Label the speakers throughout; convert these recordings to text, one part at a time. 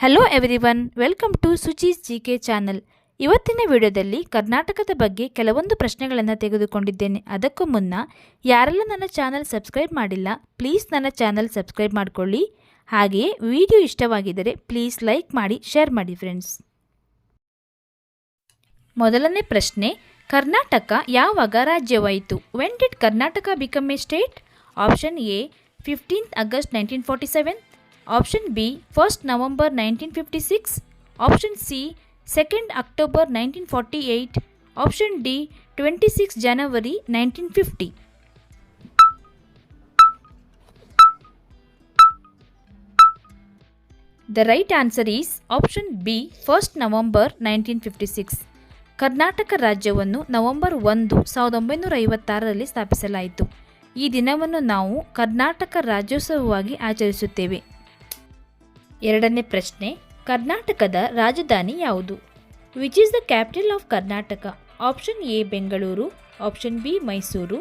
Speaker 1: Hello everyone welcome to Suchi's G K channel ಇವತ್ತಿನ ವಿಡಿಯೋದಲ್ಲಿ ಕರ್ನಾಟಕದ ಬಗ್ಗೆ ಕೆಲವೊಂದು ಪ್ರಶ್ನೆಗಳನ್ನು ತೆಗೆದುಕೊಂಡಿದ್ದೇನೆ. ಅದಕ್ಕೂ ಮುನ್ನ ಯಾರೆಲ್ಲ ನನ್ನ ಚಾನಲ್ ಸಬ್ಸ್ಕ್ರೈಬ್ ಮಾಡಿಲ್ಲ ಪ್ಲೀಸ್ ನನ್ನ ಚಾನಲ್ ಸಬ್ಸ್ಕ್ರೈಬ್ ಮಾಡಿಕೊಳ್ಳಿ. ಹಾಗೆಯೇ ವಿಡಿಯೋ ಇಷ್ಟವಾಗಿದ್ದರೆ ಪ್ಲೀಸ್ ಲೈಕ್ ಮಾಡಿ ಶೇರ್ ಮಾಡಿ ಫ್ರೆಂಡ್ಸ್ ಮೊದಲನೇ ಪ್ರಶ್ನೆ, ಕರ್ನಾಟಕ ಯಾವಾಗ ರಾಜ್ಯವಾಯಿತು? When did Karnataka become a state option A fifteenth August nineteen forty seven option B first November nineteen fifty six option C second October nineteen forty eight option D twenty six January nineteen fifty the right answer is option B first November nineteen fifty six Karnataka ರಾಜ್ಯವನ್ನು November ಒಂದು, ಸಾವಿರದ ಒಂಬೈನೂರ ಐವತ್ತಾರರಲ್ಲಿ ಸ್ಥಾಪಿಸಲಾಯಿತು. ಈ ದಿನವನ್ನು ನಾವು ಕರ್ನಾಟಕ ರಾಜ್ಯೋತ್ಸವವಾಗಿ ಆಚರಿಸುತ್ತೇವೆ. ಎರಡನೇ ಪ್ರಶ್ನೆ, ಕರ್ನಾಟಕದ ರಾಜಧಾನಿ ಯಾವುದು? Which is the capital of Karnataka option A Bengaluru option B Mysuru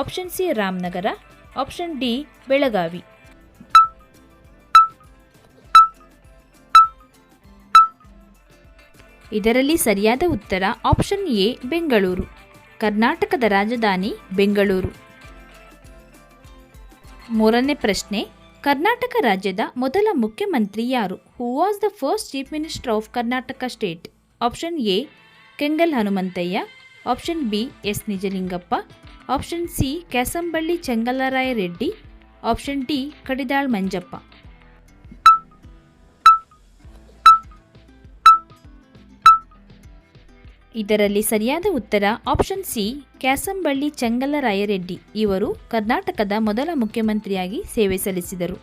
Speaker 1: option C Ramanagara option D Belagavi ಇದರಲ್ಲಿ ಸರಿಯಾದ ಉತ್ತರ ಆಪ್ಷನ್ ಎ ಬೆಂಗಳೂರು ಕರ್ನಾಟಕದ ರಾಜಧಾನಿ ಬೆಂಗಳೂರು. ಮೂರನೇ ಪ್ರಶ್ನೆ ಕರ್ನಾಟಕ ರಾಜ್ಯದ ಮೊದಲ ಮುಖ್ಯಮಂತ್ರಿ ಯಾರು? Who was the first chief minister of Karnataka state option A Kengal Hanumanthaiah option B S Nijalingappa option C Kyasamballi Chengalaraya Reddy option D Kadidal Manjappa ಇದರಲ್ಲಿ ಸರಿಯಾದ ಉತ್ತರ ಆಪ್ಷನ್ ಸಿ, ಕ್ಯಾಸಂಬಳ್ಳಿ ಚೆಂಗಲರಾಯರೆಡ್ಡಿ ಇವರು ಕರ್ನಾಟಕದ ಮೊದಲ ಮುಖ್ಯಮಂತ್ರಿಯಾಗಿ ಸೇವೆ ಸಲ್ಲಿಸಿದರು.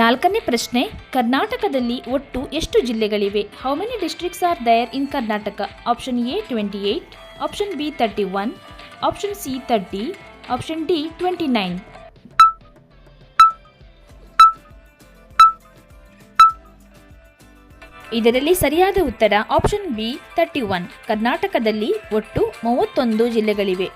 Speaker 1: ನಾಲ್ಕನೇ ಪ್ರಶ್ನೆ, ಕರ್ನಾಟಕದಲ್ಲಿ ಒಟ್ಟು ಎಷ್ಟು ಜಿಲ್ಲೆಗಳಿವೆ? How many districts are there in Karnataka? Option A twenty eight option B thirty one option C thirty option D twenty nine ಇದರಲ್ಲಿ ಸರಿಯಾದ ಉತ್ತರ ಆಪ್ಷನ್ ಬಿ, ತರ್ಟಿ ಒನ್. ಕರ್ನಾಟಕದಲ್ಲಿ ಒಟ್ಟು ಮೂವತ್ತೊಂದು ಜಿಲ್ಲೆಗಳಿವೆ.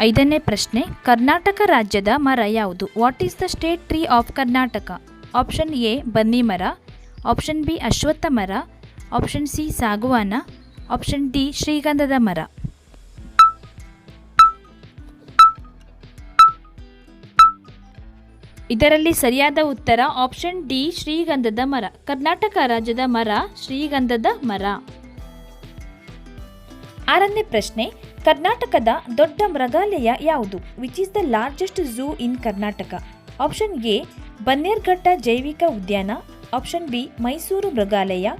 Speaker 1: ಐದನೇ ಪ್ರಶ್ನೆ, ಕರ್ನಾಟಕ ರಾಜ್ಯದ ಮರ ಯಾವುದು? What is the state tree of Karnataka option A, ಬನ್ನಿ ಮರ. ಆಪ್ಷನ್ ಬಿ, ಅಶ್ವತ್ಥ ಮರ. ಆಪ್ಷನ್ ಸಿ, ಸಾಗುವಾನ. ಆಪ್ಷನ್ ಡಿ, ಶ್ರೀಗಂಧದ ಮರ. ಇದರಲ್ಲಿ ಸರಿಯಾದ ಉತ್ತರ ಆಪ್ಷನ್ ಡಿ, ಶ್ರೀಗಂಧದ ಮರ. ಕರ್ನಾಟಕ ರಾಜ್ಯದ ಮರ, ಶ್ರೀಗಂಧದ ಮರ. ಆರನೇ ಪ್ರಶ್ನೆ, ಕರ್ನಾಟಕದ ದೊಡ್ಡ ಮೃಗಾಲಯ ಯಾವುದು? Which is the largest zoo in Karnataka? Option A, Bannerghatta ಜೈವಿಕ ಉದ್ಯಾನ. ಆಪ್ಷನ್ ಬಿ, ಮೈಸೂರು ಮೃಗಾಲಯ.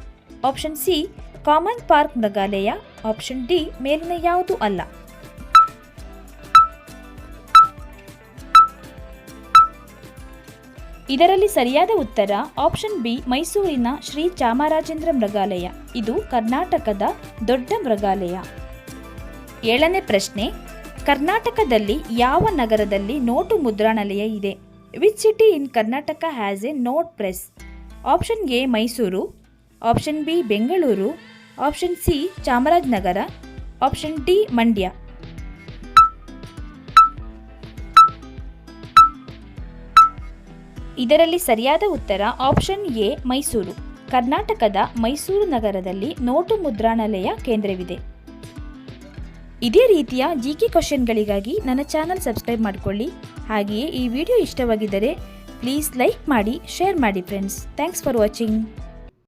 Speaker 1: ಆಪ್ಷನ್ ಸಿ, ಕಾಮನ್ ಪಾರ್ಕ್ ಮೃಗಾಲಯ. ಆಪ್ಷನ್ ಡಿ, ಮೇಲಿನ ಯಾವುದು ಅಲ್ಲ. ಇದರಲ್ಲಿ ಸರಿಯಾದ ಉತ್ತರ ಆಪ್ಷನ್ ಬಿ ಮೈಸೂರಿನ ಶ್ರೀ ಚಾಮರಾಜೇಂದ್ರ ಮೃಗಾಲಯ. ಇದು ಕರ್ನಾಟಕದ ದೊಡ್ಡ ಮೃಗಾಲಯ. ಏಳನೇ ಪ್ರಶ್ನೆ, ಕರ್ನಾಟಕದಲ್ಲಿ ಯಾವ ನಗರದಲ್ಲಿ ನೋಟು ಮುದ್ರಣಾಲಯ ಇದೆ? Which city in Karnataka has a note press? Option A Mysuru, option B Bengaluru, option C Chamarajanagar, option D Mandya. ಇದರಲ್ಲಿ ಸರಿಯಾದ ಉತ್ತರ ಆಪ್ಷನ್ ಎ, ಮೈಸೂರು. ಕರ್ನಾಟಕದ ಮೈಸೂರು ನಗರದಲ್ಲಿ ನೋಟು ಮುದ್ರಣಾಲಯ ಕೇಂದ್ರವಿದೆ. ಇದೇ ರೀತಿಯ ಜಿ ಕೆ ಕ್ವಶನ್ಗಳಿಗಾಗಿ ನನ್ನ ಚಾನಲ್ ಸಬ್ಸ್ಕ್ರೈಬ್ ಮಾಡಿಕೊಳ್ಳಿ. ಹಾಗೆಯೇ ಈ ವಿಡಿಯೋ ಇಷ್ಟವಾಗಿದ್ದರೆ ಪ್ಲೀಸ್ ಲೈಕ್ ಮಾಡಿ, ಶೇರ್ ಮಾಡಿ ಫ್ರೆಂಡ್ಸ್. Thanks for watching.